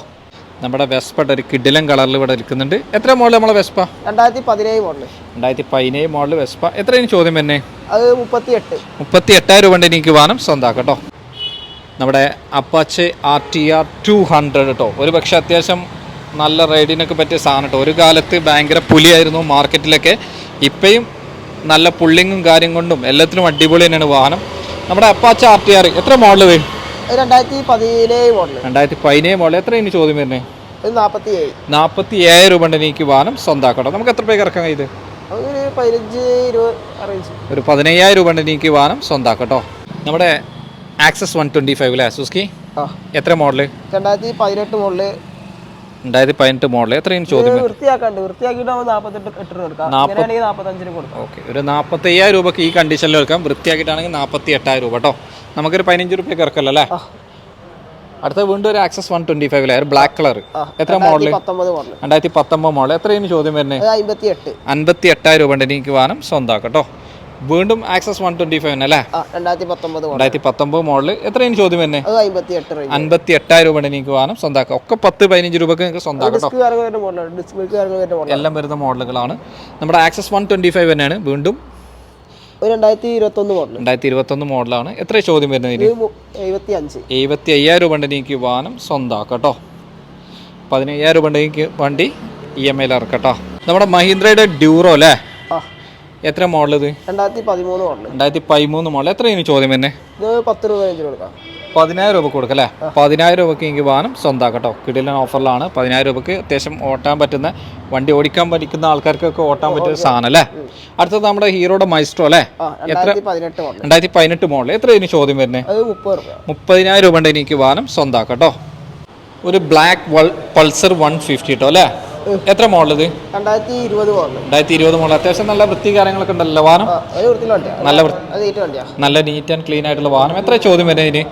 നമ്മുടെ വെസ്പ ഒരു കിഡിലം കളറിൽ ഇവിടെ ഇരിക്കുന്നുണ്ട് എത്ര മോഡൽ നമ്മളെ വെസ്പ? രണ്ടായിരത്തി പതിനേഴ് മോഡൽ. രണ്ടായിരത്തി പതിനേഴ് മോഡൽ വെസ്പ. എത്ര ചോദ്യം തന്നെ അത് മുപ്പത്തി എട്ട് മുപ്പത്തി എട്ടായിരം രൂപ കൊണ്ട് എനിക്ക് വാഹനം കേട്ടോ. നമ്മുടെ Apache R T R two hundred കേട്ടോ ഒരു പക്ഷേ അത്യാവശ്യം നല്ല റൈഡിനൊക്കെ പറ്റിയ സാധനം കേട്ടോ ഒരു കാലത്ത് ഭയങ്കര പുലിയായിരുന്നു മാർക്കറ്റിലൊക്കെ. ഇപ്പോഴും നല്ല പുള്ളിങ്ങും കാര്യം കൊണ്ടും എല്ലാത്തിനും അടിപൊളി തന്നെയാണ് വാഹനം. നമ്മുടെ അപ്പാച്ച് ആർ ടി ആർ എത്ര മോഡൽ? വരും രണ്ടായിരത്തി പതിനേഴ് മോഡൽ രണ്ടായിരത്തി പതിനേഴ് മോഡൽ എത്ര ഇനി ചോദ്യം വരുന്നത് അത് നാൽപ്പത്തി ഏഴ് നാൽപ്പത്തി ഏഴ് രൂപ ഉണ്ടെങ്കിൽ എനിക്ക് വാഹനം സ്വന്തമാക്കട്ടോ നമുക്ക് എത്ര പേർക്ക് ഇറക്കാം ഇത്? പതിനഞ്ച് ഇരുപത് ഒരു പതിനയ്യായിരം രൂപ എനിക്ക് വാഹനം സ്വന്തമാക്കട്ടോ. നമ്മുടെ ആക്സസ് വൺ ട്വന്റി ഫൈവ് അല്ലേ സുസ്കി എത്ര മോഡൽ രണ്ടായിരത്തി പതിനെട്ട് മോഡൽ. രണ്ടായിരത്തി പതിനെട്ട് മോഡൽ എത്രയും ചോദ്യം വൃത്തിയാക്കാണ്ട്. വൃത്തിയാക്കിയിട്ട് ഒരു നാൽപ്പത്തി അയ്യായിരം രൂപക്ക് ഈ കണ്ടീഷനിൽ എടുക്കാം. വൃത്തിയാക്കിയിട്ടാണെങ്കിൽ നാൽപ്പത്തി എട്ടായിരം രൂപ കേട്ടോ. നമുക്കൊരു പതിനഞ്ച് റുപ്യക്ക് ഇറക്കല്ലോ അല്ലേ? അടുത്ത വീണ്ടും ഒരു ആക്സസ് വൺ ട്വന്റി ഫൈവ് ലെയർ ബ്ലാക്ക് കളർ എത്ര മോഡൽ രണ്ടായിരത്തി പത്തൊമ്പത് മോഡൽ രണ്ടായിരത്തി പത്തൊമ്പത് മോഡൽ എത്രയും ചോദ്യം വരുന്നത് അൻപത്തി എട്ടായിരം രൂപ ഉണ്ട് എനിക്ക് വാഹനം സ്വന്തമാക്കാം കേട്ടോ. വീണ്ടും ആക്സസ് വൺ ട്വന്റി ഫൈവ് അല്ലേ? രണ്ടായിരത്തി പത്തൊമ്പത് മോഡൽ എത്രയാണ് ചോദ്യം വരുന്നത് അൻപത്തി എട്ടായിരം രൂപ എനിക്ക് വാഹനം സ്വന്തമാക്കാം. ഒക്കെ പത്ത് പതിനഞ്ച് രൂപക്ക് നിങ്ങൾക്ക് സ്വന്തമാക്കാം എല്ലാം വരുന്ന മോഡലുകളാണ് നമ്മുടെ ആക്സസ് വൺ ട്വന്റി ഫൈവ് തന്നെയാണ്. വീണ്ടും രണ്ടായിരത്തി ഇരുപത്തൊന്ന് മോഡൽ രണ്ടായിരത്തി ഇരുപത്തൊന്ന് മോഡലാണ്. എത്ര ചോദ്യം വരുന്നത് എഴുപത്തി അഞ്ച് എഴുപത്തി അയ്യായിരം രൂപ ഉണ്ടെങ്കിൽ എനിക്ക് വാഹനം സ്വന്തമാക്കാം കേട്ടോ പതിനയ്യായിരം രൂപ ഉണ്ടെങ്കിൽ എനിക്ക് വണ്ടി ഇ എം ഐയിൽ ഇറക്കട്ടോ. നമ്മുടെ മഹീന്ദ്രയുടെ ഡ്യൂറോ അല്ലേ? എത്ര മോഡൽ ഇത്? രണ്ടായിരത്തി പതിമൂന്ന് മോഡൽ. രണ്ടായിരത്തി പതിമൂന്ന് മോഡൽ എത്ര ചോദ്യം തന്നെ പത്ത് രൂപ കൊടുക്കാം. പതിനായിരം രൂപ കൊടുക്കും അല്ലേ? പതിനായിരം രൂപയ്ക്ക് എനിക്ക് വാഹനം കേട്ടോ കിടിലൻ ഓഫറിലാണ് പതിനായിരം രൂപയ്ക്ക് അത്യാവശ്യം ഓട്ടാൻ പറ്റുന്ന വണ്ടി ഓടിക്കാൻ പഠിക്കുന്ന ആൾക്കാർക്കൊക്കെ ഓട്ടാൻ പറ്റുന്ന സാധനം അല്ലേ? അടുത്തത് നമ്മുടെ ഹീറോയുടെ മൈസ്ട്രോ അല്ലേ? എത്ര? രണ്ടായിരത്തി പതിനെട്ട് മോഡൽ എത്ര ഇനി ചോദ്യം വരുന്നത് മുപ്പതിനായിരം രൂപ. ഉണ്ട് എനിക്ക് വാഹനം കേട്ടോ ഒരു ബ്ലാക്ക് പൾസർ വൺ ഫിഫ്റ്റി കേട്ടോ അല്ലേ? എത്ര മോഡൽ രണ്ടായിരത്തി ഇരുപത് മോഡൽ രണ്ടായിരത്തി ഇരുപത് മോഡൽ അത്യാവശ്യം നല്ല വൃത്തി കാര്യങ്ങളൊക്കെ ഉണ്ടല്ലോ വാഹനം? ആ വൃത്തിയുള്ള വണ്ടിയാണ് നല്ല നല്ല നീറ്റ് ആൻഡ് ക്ലീൻ ആയിട്ടുള്ള വാഹനം. എത്ര ചോദ്യം വരുന്നത് ഇതിന്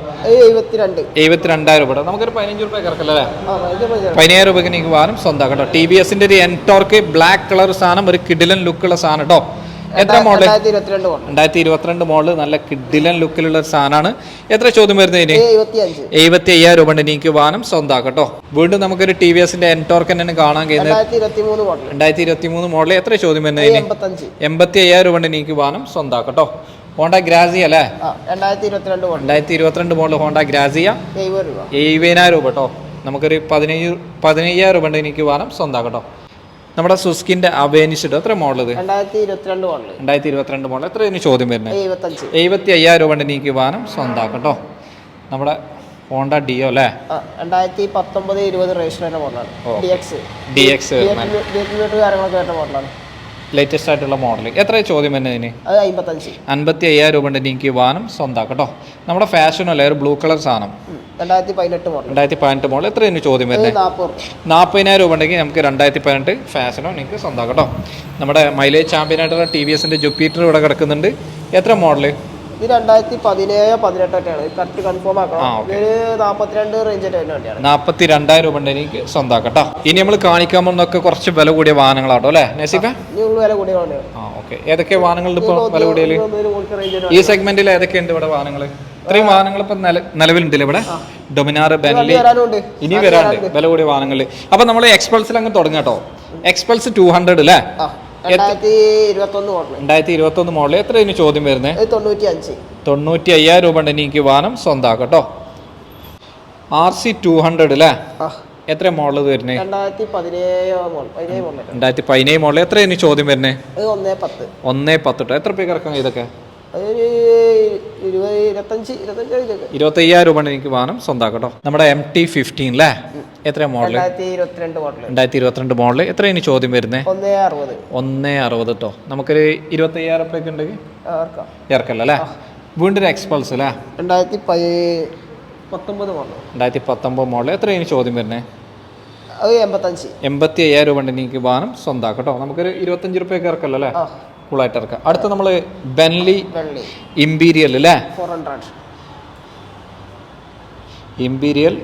എഴുപത്തിരണ്ട്. എഴുപത്തി രണ്ടായിരം രൂപ നമുക്കൊരു പതിനഞ്ച് രൂപ കിടക്കല്ലേ പതിനായിരം രൂപയ്ക്ക് എനിക്ക് വാഹനം സ്വന്തമാക്കാം കേട്ടോ. ടി വി എസിന്റെ ഒരു എൻടോർക്ക് ബ്ലാക്ക് കളർ സാധനം ഒരു കിഡിലൻ ലുക്കുള്ള സാധനം കേട്ടോ. എത്ര മോഡൽ രണ്ടായിരത്തി ഇരുപത്തിരണ്ട് മോഡൽ നല്ല കിഡിലൻ ലുക്കിലുള്ള ഒരു സാധനമാണ്. എത്ര ചോദ്യം വരുന്നത് ഇനി? എഴുപത്തി അയ്യായിരം രൂപ ഉണ്ട് എനിക്ക് വാഹനം സ്വന്തമാക്കാം കേട്ടോ. വീണ്ടും നമുക്കൊരു ടി വി എസിന്റെ എൻടോർക്ക് തന്നെ കാണാൻ കഴിയുന്നത് രണ്ടായിരത്തി ഇരുപത്തി മൂന്ന് മോഡൽ എത്ര ചോദ്യം വരുന്നത് ഇനി? എൺപത്തി അയ്യായിരം രൂപ ഉണ്ട് എനിക്ക് വാഹനം സ്വന്തമാക്കാം കേട്ടോ. ഹോണ്ട ഗ്രാസിയ അല്ലേ? രണ്ടായിരത്തി ഇരുപത്തിരണ്ട് മോഡൽ ഹോണ്ട ഗ്രാസിയ എഴുപതിനായിരം രൂപ കേട്ടോ. നമുക്കൊരു പതിനയ്യ പതിനയ്യായിരം രൂപ ഉണ്ട് എനിക്ക് വാഹനം സ്വന്തമാക്കാം കേട്ടോ. നമ്മുടെ സുസ്കിന്റെ അവേനിഷ് എത്ര മോഡൽ രണ്ടായിരത്തി ഇരുപത്തിരണ്ട് മോഡൽ എത്ര ഇതിന് ചോദ്യം വരുന്നത് എഴുപത്തി അയ്യായിരം രൂപ കൊണ്ട് എനിക്ക് വാഹനം സ്വന്തം കേട്ടോ നമ്മുടെ ഹോണ്ട ഡിയോ അല്ലേ? രണ്ടായിരത്തി പത്തൊമ്പത് ഇരുപത് രജിസ്റ്റർ മോഡലാണ്. D X. ഡി എക്സ് കാര്യങ്ങളൊക്കെ മോഡലാണ്. ലേറ്റസ്റ്റ് ആയിട്ടുള്ള മോഡൽ എത്ര ചോദ്യം വരുന്നതിന് അത് അമ്പത്തഞ്ച് അൻപത്തി അയ്യായിരം രൂപ ഉണ്ട് എനിക്ക് വാഹനം കേട്ടോ നമ്മുടെ ഫാഷൻ അല്ലേ? ഒരു ബ്ലൂ കളർ സാധനം. രണ്ടായിരത്തി പതിനെട്ട് മോഡൽ രണ്ടായിരത്തി പതിനെട്ട് മോഡൽ എത്ര ഇതിന് ചോദ്യം അത് വരുന്നത് നാൽപ്പതിനായിരം രൂപ ഉണ്ടെങ്കിൽ നമുക്ക് രണ്ടായിരത്തി പതിനെട്ട് ഫാഷനോ നിങ്ങൾക്ക് സ്വന്തമാക്കട്ടോ നമ്മുടെ മൈലേജ് ചാമ്പ്യൻ ആയിട്ടുള്ള ടി വി എസിന്റെ ജുപ്പീറ്റർ ഇവിടെ കിടക്കുന്നുണ്ട്. എത്ര മോഡൽ ഇത് രണ്ടായിരത്തി പതിനേഴ് പതിനെട്ടൊക്കെയാണ് കറക്റ്റ് കൺഫേം ആക്കണം. നാൽപ്പത്തിരണ്ട് റേഞ്ചിന്റെ വരുന്ന വണ്ടിയാണ്. നാപ്പത്തി രണ്ടായിരം രൂപ എനിക്ക് സ്വന്തമാക്കട്ടോ ഇനി നമ്മൾ കാണിക്കാൻ പോകുന്നതൊക്കെ കുറച്ച് വില കൂടിയ വാഹനങ്ങളാട്ടോ അല്ലേ? നസീഫ? വില കൂടിയ ആ ഓക്കെ. ഏതൊക്കെ വാഹനങ്ങളുണ്ട് ഇപ്പോൾ വില കൂടിയ ഈ സെഗ്മെന്റിൽ ഏതൊക്കെയുണ്ട് ഇവിടെ വാഹനങ്ങൾ ഇത്രയും വാഹനങ്ങൾ ഇപ്പൊ നില നിലവിലുണ്ടല്ലേ ഇവിടെ? ഡൊമിനാർ ബെൻലി വരാനുണ്ട്. ഇനി വരാണ്ട് വില കൂടിയ വാഹനങ്ങൾ അപ്പൊ നമ്മൾ എക്സ്പൾസിൽ അങ്ങ് തുടങ്ങാട്ടോ. എക്സ്പൾസ് ടൂ ഹൺഡ്രഡ് അല്ലേ രണ്ടായിരത്തി ഇരുപത്തി ഒന്ന് മോഡൽ എത്ര ഇതിന് ചോദ്യം വരുന്നത് തൊണ്ണൂറ്റി അയ്യായിരം രൂപ ഉണ്ട്. എനിക്ക് വാഹനം സ്വന്തമാക്കാം കേട്ടോ ആർ സി ടു ഹൺഡ്രഡ് അല്ലേ എത്ര മോഡൽ വരുന്നത് രണ്ടായിരത്തി പതിനേഴ് മോഡൽ എത്ര ഇതിന് ചോദ്യം വരുന്നത് ഒന്നേ പത്ത്. ഒന്നേ പത്ത് എത്ര പേർക്ക് ഇറക്കാം ഇതൊക്കെ അതൊരു ഇരുപത് ഇരുപത്തഞ്ച് ഇരുപത്തഞ്ച് ഇതിലൊക്കെ. ഇരുപത്തയ്യായിരം രൂപ എനിക്ക് വാഹനം സ്വന്തമാക്കാം കേട്ടോ നമ്മുടെ എം ടി ഫിഫ്റ്റീൻ അല്ലേ എത്ര മോഡൽ രണ്ടായിരത്തി ഇരുപത്തിരണ്ട് മോഡൽ രണ്ടായിരത്തി ഇരുപത്തിരണ്ട് മോഡൽ എത്ര ഇനി ചോദ്യം വരുന്നത് ഒന്നേ അറുപത്. ഒന്നേ അറുപത് കേട്ടോ നമുക്കൊരു ഇരുപത്തയ്യായിരം ഉറുപ്പ്യൊക്കെ ഉണ്ടെങ്കിൽ ഇറക്കല്ല അല്ലേ? വീണ്ടും ഒരു എക്സ്പൾസ് അല്ലേ? രണ്ടായിരത്തി പത്തൊമ്പത് മോഡൽ രണ്ടായിരത്തി പത്തൊമ്പത് മോഡൽ എത്ര ഇനി ചോദ്യം വരുന്നത് അത് എൺപത്തഞ്ച്. എൺപത്തി അയ്യായിരം രൂപ ഉണ്ട് എനിക്ക് വാഹനം സ്വന്തമാക്കാം കേട്ടോ നമുക്കൊരു ഇരുപത്തഞ്ച് റുപ്യൊക്കെ ഇറക്കല്ലോ അല്ലേ? കൂളായിട്ട് ഇറക്കാം അടുത്ത നമ്മൾ ബെൻലി ഇമ്പീരിയൽ അല്ലേ four hundred Imperiale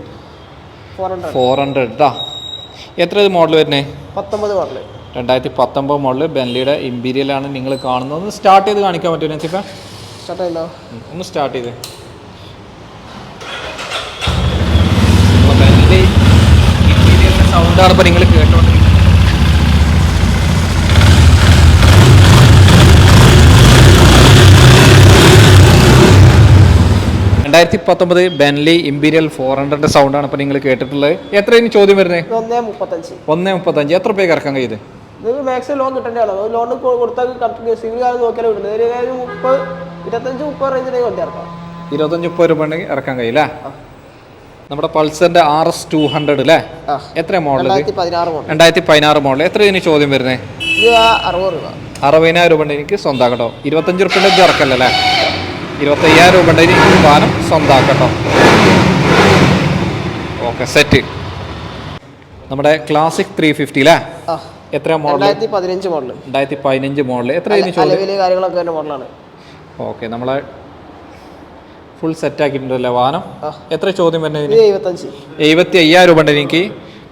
four hundred എത്ര ഇത് മോഡൽ വരുന്നേ? പത്തൊമ്പത് മോഡൽ രണ്ടായിരത്തി പത്തൊമ്പത് മോഡൽ ബെൻലിയുടെ ഇമ്പീരിയലാണ് നിങ്ങൾ കാണുന്നത്. ഒന്ന് സ്റ്റാർട്ട് ചെയ്ത് കാണിക്കാൻ പറ്റുമോ നസിഫ? സ്റ്റാർട്ട് ചെയ്തോ? ഒന്ന് സ്റ്റാർട്ട് ചെയ്ത്. ബെൻലി ഇമ്പീരിയലിന്റെ സൗണ്ടാണ് ഇപ്പോൾ നിങ്ങൾ കേട്ടോണ്ടിരിക്കുന്നത് രണ്ടായിരത്തി പത്തൊമ്പത് ബെൻലി ഇമ്പീരിയൽ ഫോർ ഹൺഡ്രഡ് സൗണ്ടാണ് ഇപ്പോൾ നിങ്ങൾ കേട്ടിട്ടുള്ളത്. എത്ര ഇനി ചോദ്യം വരുന്നത് ഒന്നേ മുപ്പത്തഞ്ച്. ഒന്നേ മുപ്പത്തഞ്ച്. എത്ര പേക്ക് ഇറക്കാൻ കഴിയുത്? നിങ്ങൾക്ക് മാക്സിമം ലോൺ കിട്ടേണ്ടതാണ്. ലോൺ കൊടുത്താൽ സിവിൽ കാലം നോക്കിയാലും മുപ്പത് ഇരുപത്തഞ്ച് മുപ്പത് റേഞ്ചിലേക്ക് വണ്ടി ഇറക്കാം ഇരുപത്തഞ്ച് മുപ്പത് രൂപ ഉണ്ടെങ്കിൽ ഇറക്കാൻ കഴിയില്ല നമ്മുടെ പൾസറിന്റെ ആർ എസ് ടു ഹൺഡ്രഡ് അല്ലേ? എത്ര മോഡൽ രണ്ടായിരത്തി പതിനാറ് മോഡൽ എത്ര ഇതിന് ചോദ്യം വരുന്നത് അറുപതിനായിരം രൂപ ഉണ്ട് എനിക്ക് കേട്ടോ ഇരുപത്തഞ്ച് റുപ്യ ഇത് ഇറക്കല്ലേ? ഇരുപത്തയ്യായിരം രൂപ ഈ വാഹനം വാനം സ്വന്തമാക്കട്ടോ. ഓക്കെ സെറ്റ് നമ്മുടെ ക്ലാസിക് ത്രീ ഫിഫ്റ്റി അല്ലേ എത്ര മോഡൽ പതിനഞ്ച് മോഡൽ രണ്ടായിരത്തി പതിനഞ്ച് മോഡൽ എത്ര കാര്യങ്ങളൊക്കെ മോഡലാണ് ഓക്കെ നമ്മളെ ഫുൾ സെറ്റ് ആക്കിയിട്ടുണ്ടല്ലേ വാഹനം. എത്ര ചോദ്യം വരുന്നത് എഴുപത്തി അയ്യായിരം രൂപ ഉണ്ട് എനിക്ക്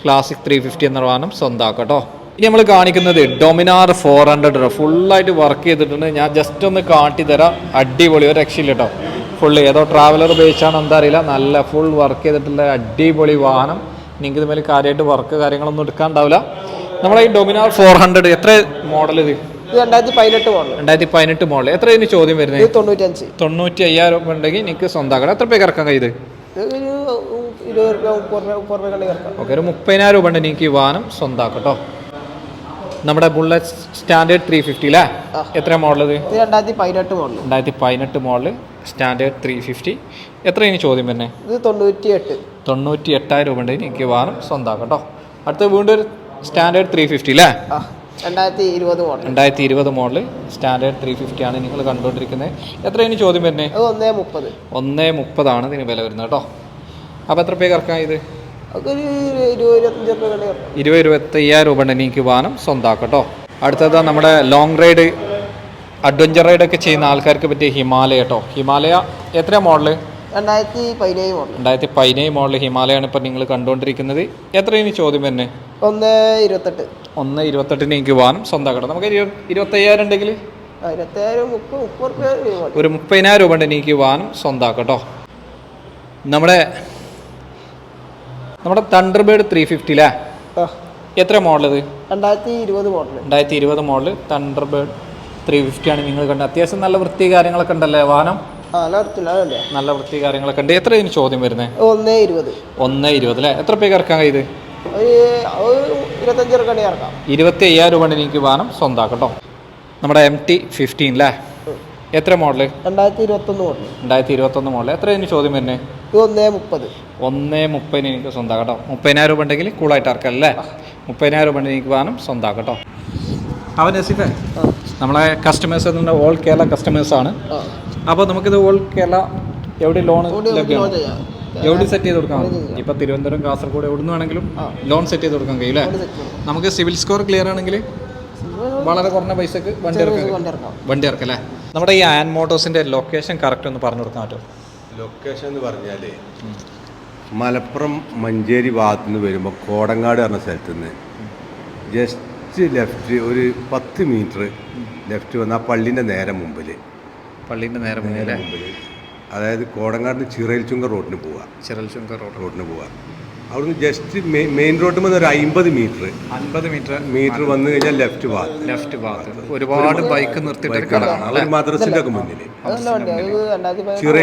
ക്ലാസിക് ത്രീ ഫിഫ്റ്റി എന്ന വാഹനം സ്വന്തമാക്കാം കേട്ടോ ഇനി നമ്മൾ കാണിക്കുന്നത് ഡൊമിനാർ ഫോർ ഹൺഡ്രഡ് ഫുള്ളായിട്ട് വർക്ക് ചെയ്തിട്ടുണ്ട്. ഞാൻ ജസ്റ്റ് ഒന്ന് കാട്ടി തരാം. അടിപൊളി ഒരു രക്ഷയില്ല കേട്ടോ ഫുള്ള് ഏതോ ട്രാവലർ ഉപയോഗിച്ചാണോ എന്താ അറിയില്ല. നല്ല ഫുൾ വർക്ക് ചെയ്തിട്ടുള്ള അടിപൊളി വാഹനം. നിങ്ങൾക്ക് ഇതുമേൽ കാര്യമായിട്ട് വർക്ക് കാര്യങ്ങളൊന്നും എടുക്കാണ്ടാവില്ല. നമ്മളെ ഈ ഡൊമിനാർ ഫോർ ഹൺഡ്രഡ് എത്ര മോഡൽ ഇത്? രണ്ടായിരത്തി പതിനെട്ട് മോഡൽ രണ്ടായിരത്തി പതിനെട്ട് മോഡൽ എത്ര ഇതിന് ചോദ്യം വരുന്നത് തൊണ്ണൂറ്റഞ്ച് തൊണ്ണൂറ്റി അയ്യായിരം രൂപ ഉണ്ടെങ്കിൽ എനിക്ക് സ്വന്തമാക്കണം. എത്ര പേർക്ക് ഇറക്കാൻ കഴിയത് ഒരു ഇരുപത് രൂപ ഓക്കെ ഒരു മുപ്പതിനായിരം രൂപ ഉണ്ട് എനിക്ക് ഈ വാഹനം സ്വന്തമാക്കാം കേട്ടോ നമ്മുടെ ബുള്ളറ്റ് സ്റ്റാൻഡേർഡ് ത്രീ ഫിഫ്റ്റി അല്ലേ എത്ര മോഡൽ ഇത് രണ്ടായിരത്തി പതിനെട്ട് മോഡൽ രണ്ടായിരത്തി പതിനെട്ട് മോഡൽ സ്റ്റാൻഡേർഡ് ത്രീ ഫിഫ്റ്റി എത്ര ഇനി ചോദ്യം തന്നെ ഇത് തൊണ്ണൂറ്റി എട്ട് തൊണ്ണൂറ്റി എട്ടായിരം രൂപ ഉണ്ട് എനിക്ക് വാഹനം സ്വന്തമാക്കാം കേട്ടോ അടുത്ത വീണ്ടും ഒരു സ്റ്റാൻഡേർഡ് ത്രീ ഫിഫ്റ്റി അല്ലേ രണ്ടായിരത്തി ഇരുപത് മോഡൽ രണ്ടായിരത്തി ഇരുപത് മോഡൽ സ്റ്റാൻഡേർഡ് ത്രീ ഫിഫ്റ്റി ആണ് നിങ്ങൾ കണ്ടുകൊണ്ടിരിക്കുന്നത്. എത്ര ഇനി ചോദ്യം വരുന്നത് ഒന്നേ മുപ്പത്. ഒന്നേ മുപ്പതാണ് ഇതിന് വില വരുന്നത് കേട്ടോ അപ്പോൾ എത്ര പേർക്കാണ് ഇറക്കാം ഇത്? ഒരു ഇരുപത് ഇരുപത്തഞ്ച് രൂപ കണ്ടെങ്കിൽ ഇറക്കാം ഇരുപത് ഇരുപത്തയ്യായിരം രൂപ എനിക്ക് വാഹനം സ്വന്തമാക്കാം കേട്ടോ അടുത്തത് നമ്മുടെ ലോങ് റൈഡ് അഡ്വഞ്ചർ റൈഡ് ഒക്കെ ചെയ്യുന്ന ആൾക്കാർക്ക് പറ്റിയ ഹിമാലയ കേട്ടോ ഹിമാലയ എത്ര മോഡൽ രണ്ടായിരത്തി പതിനേഴ് മോഡൽ രണ്ടായിരത്തി പതിനേഴ് മോഡൽ ഹിമാലയാണ് ഇപ്പം നിങ്ങൾ കണ്ടുകൊണ്ടിരിക്കുന്നത്. എത്ര ഇനി ചോദ്യം തന്നെ ഒന്ന് ഇരുപത്തെട്ട്. ഒന്ന് ഇരുപത്തെട്ടിന് എനിക്ക് വാഹനം സ്വന്തമാക്കണം നമുക്ക് ഇരു- ഇരുപത്തയ്യായിരം ഉണ്ടെങ്കിൽ. ഒരു മുപ്പതിനായിരം രൂപ ഉണ്ട്. എനിക്ക് വാഹനം സ്വന്തമാക്കാം കേട്ടോ നമ്മുടെ നമ്മുടെ തണ്ടർ ബേഡ് ത്രീ ഫിഫ്റ്റി ആ. എത്ര മോഡൽ ഇത്? രണ്ടായിരത്തി ഇരുപത് മോഡൽ രണ്ടായിരത്തി ഇരുപത് model Thunderbird three fifty ആണ് നിങ്ങൾ കണ്ടത്. അത്യാവശ്യം നല്ല വൃത്തി കാര്യങ്ങളൊക്കെ ഉണ്ടല്ലേ വാഹനം? നല്ല വൃത്തി കാര്യങ്ങളൊക്കെ ഉണ്ട്. എത്ര ഇതിന് ചോദ്യം വരുന്നത് ഒന്നേ ഇരുപത് ഒന്നേ ഇരുപത് അല്ലേ എത്ര പേക്ക് ഇറക്കാൻ ഇത്? ഇരുപത്തി അയ്യായിരം രൂപ എനിക്ക് വാഹനം സ്വന്തമാക്കട്ടോ നമ്മുടെ എം ടി ഫിഫ്റ്റീൻ അല്ലേ എത്ര മോഡൽ രണ്ടായിരത്തി ഇരുപത്തൊന്ന് മോഡൽ രണ്ടായിരത്തി ഇരുപത്തൊന്ന് മോഡൽ എത്ര ഇതിന് ചോദ്യം വരുന്നത് ഒന്നേ മുപ്പത്. ഒന്നേ മുപ്പതിന് എനിക്ക് സ്വന്തം കേട്ടോ. മുപ്പതിനായിരം രൂപ ഉണ്ടെങ്കിൽ കൂളായിട്ട് ഇറക്കാം അല്ലേ? മുപ്പതിനായിരം രൂപ ഉണ്ടെങ്കിൽ എനിക്ക് വാഹനം സ്വന്തം കേട്ടോ. അവൻ നസീഫേ നമ്മളെ കസ്റ്റമേഴ്സ് എന്ന് ഓൾ കേരള കസ്റ്റമേഴ്സ് ആണ്. അപ്പോൾ നമുക്കിത് ഓൾ കേരള എവിടെ ലോൺ ലഭ്യമാണ് എവിടെ സെറ്റ് ചെയ്ത് കൊടുക്കാം ഇപ്പൊ തിരുവനന്തപുരം കാസർഗോഡ് എവിടെ നിന്ന് വേണമെങ്കിലും ലോൺ സെറ്റ് ചെയ്ത് കൊടുക്കാൻ കഴിയും അല്ലേ. നമുക്ക് സിവിൽ സ്കോർ ക്ലിയർ ആണെങ്കിൽ വളരെ കുറഞ്ഞ പൈസക്ക് വണ്ടി ഇറക്കാം. വണ്ടി ഇറക്കാം. അല്ലേ? നമ്മുടെ ഈ ആൻ മോട്ടോഴ്സിന്റെ ലൊക്കേഷൻ കറക്റ്റ് ഒന്ന് പറഞ്ഞു കൊടുക്കാൻ പറ്റുമോ? ലൊക്കേഷൻ എന്ന് പറഞ്ഞാൽ മലപ്പുറം മഞ്ചേരി ഭാഗത്ത് നിന്ന് വരുമ്പോൾ കോടങ്ങാട് പറഞ്ഞ സ്ഥലത്ത് നിന്ന് ജസ്റ്റ് ലെഫ്റ്റ് ഒരു പത്ത് മീറ്റർ ലെഫ്റ്റ് വന്ന ആ പള്ളീന്റെ നേരെ മുമ്പിൽ പള്ളിന്റെ നേരെ മുമ്പിൽ അതായത് കോടങ്ങാടിന് ചിറയിൽ ചുങ്ക റോഡിന് പോവുക ചിറൽ ചുങ്ക റോഡ്. റോഡിന് പോവുക അവിടുന്ന് ജസ്റ്റ് മെയിൻ റോഡ് വന്ന് ഒരു അമ്പത് മീറ്റർ അൻപത് മീറ്റർ മീറ്റർ വന്നു കഴിഞ്ഞാൽ ലെഫ്റ്റ് ഭാഗത്ത് ലെഫ്റ്റ് ഭാഗത്ത് ഒരുപാട് ബൈക്ക് നിർത്തിയിട്ട് ഒരു മദ്രസിന്റെ ഒക്കെ മുന്നിൽ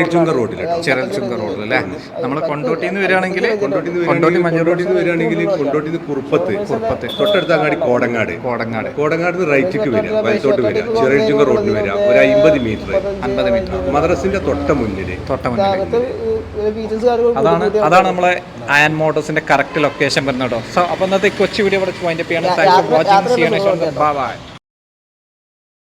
ചുങ്ക റോഡിലാണ് ചിറൽ ചുങ്ക റോഡിൽ അല്ലേ? നമ്മൾ കൊണ്ടോട്ടിയിൽ നിന്ന് വരികയാണെങ്കിൽ കൊണ്ടോട്ടി കൊണ്ടോട്ടിൽ നിന്ന് വരികയാണെങ്കിൽ കൊണ്ടോട്ടിൽ നിന്ന് കുറുപ്പത്ത്. കുറുപ്പത്ത്. തൊട്ടടുത്ത അങ്ങാടി കോടങ്ങാട്. കോടങ്ങാട്. കോടങ്ങാട് നിന്ന് റൈറ്റിക്ക് വരിക. വലത്തോട്ട് വരിക. ചുങ്ക റോഡിന് വരിക. ഒരു അമ്പത് മീറ്റർ അമ്പത് മീറ്റർ മദ്രസിന്റെ തൊട്ട മുന്നിൽ തൊട്ട മുന്നിൽ അതാണ് അതാണ് നമ്മളെ അയൺ മോട്ടോഴ്സിന്റെ കറക്റ്റ് ലൊക്കേഷൻ വരുന്നത് കേട്ടോ. സോ അപ്പൊ ഇന്നത്തെ കൊച്ചു വീഡിയോ ഇവിടെ വൈൻഡപ്പ് ചെയ്യണം thanks for watching see you next bye bye